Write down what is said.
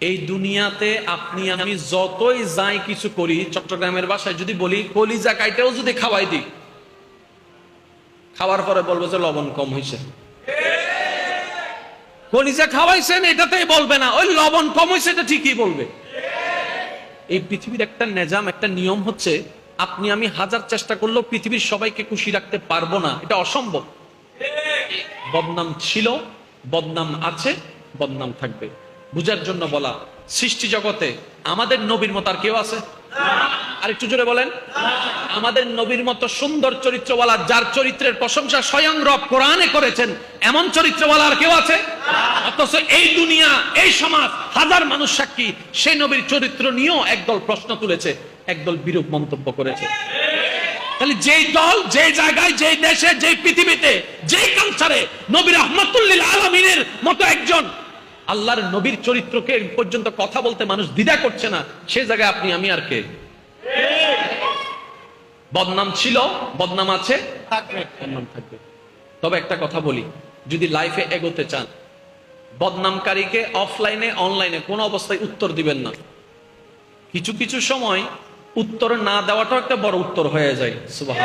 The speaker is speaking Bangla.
এই দুনিয়াতে আপনি, আমি যতই যাই কিছু করি, চট্টগ্রামের বাসায় যদি বলি, কলিজা কাইটাও যদি খাওয়াই দিই, খাওয়ার পরে বলব যে লবণ কম হয়েছে কলিজা খাওয়াইছেন, এটাতেই বলবে না। ওই লবণ কম হয়েছে এটা ঠিকই বলবে। এই পৃথিবীর একটা নেজাম, একটা নিয়ম হচ্ছে, আপনি, আমি হাজার চেষ্টা করলেও পৃথিবীর সবাইকে খুশি রাখতে পারব না। এটা অসম্ভব। বদনাম ছিল, বদনাম আছে, বদনাম থাকবে। বুঝার জন্য বলা, সৃষ্টি জগতে আমাদের নবীর মতো আর কেউ আছে? আর একটু জোরে বলেন, আমাদের নবীর মতো সুন্দর চরিত্রওয়ালা যার চরিত্রের প্রশংসা স্বয়ং রব কোরআনে করেছেন, এমন চরিত্রওয়ালা আর কেউ আছে? অথচ এই দুনিয়া, এই সমাজ, হাজার মানুষ সাক্ষী সেই নবীর চরিত্র নিয়েও একদল প্রশ্ন তুলেছে, একদল বিরূপ মন্তব্য করেছে। তাহলে যেই দল যে জায়গায়, যেই দেশে, যেই পৃথিবীতে, যেই কালচারে নবীর রহমতুল্লিল আলমিনের মতো একজন আল্লাহর নবীর চরিত্রকে পর্যন্ত কথা বলতে মানুষ দ্বিধা করছে না। সে জায়গায় আপনি আমি আর কে? বদনাম ছিল বদনাম আছে? থাকবে। তবে একটা কথা বলি যদি লাইফে এগোতে চান বদনামকারীকে অফলাইনে অনলাইনে কোনো অবস্থায় উত্তর দিবেন না। কিছু কিছু সময় উত্তর না দেওয়াটাও একটা বড় উত্তর হয়ে যায়। সুবাহ